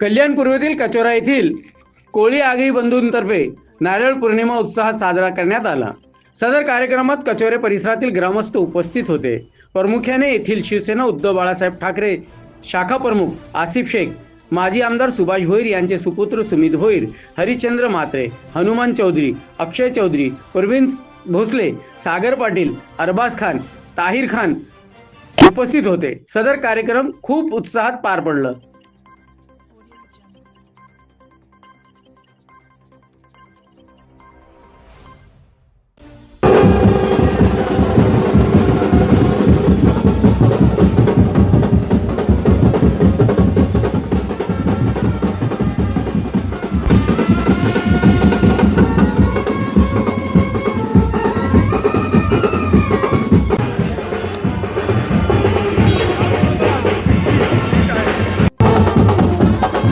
कल्याण पूर्वेतील कचोरा येथील कोळी आगरी बंधूंतर्फे नारळ पौर्णिमा उत्साहात साजरा करण्यात आला. सदर कार्यक्रमात कचोरे परिसरातील ग्रामस्थ उपस्थित होते. प्रामुख्याने येथील शिवसेना उद्धव बाळासाहेब ठाकरे शाखा प्रमुख आसिफ शेख माजी आमदार सुभाष भोईर यांचे सुपुत्र सुमित भोईर हरिश्चंद्र म्हात्रे हनुमान चौधरी अक्षय चौधरी प्रवीण भोसले सागर पाटील अरबाज खान ताहिर खान उपस्थित होते. सदर कार्यक्रम खूप उत्साहात पार पडलं.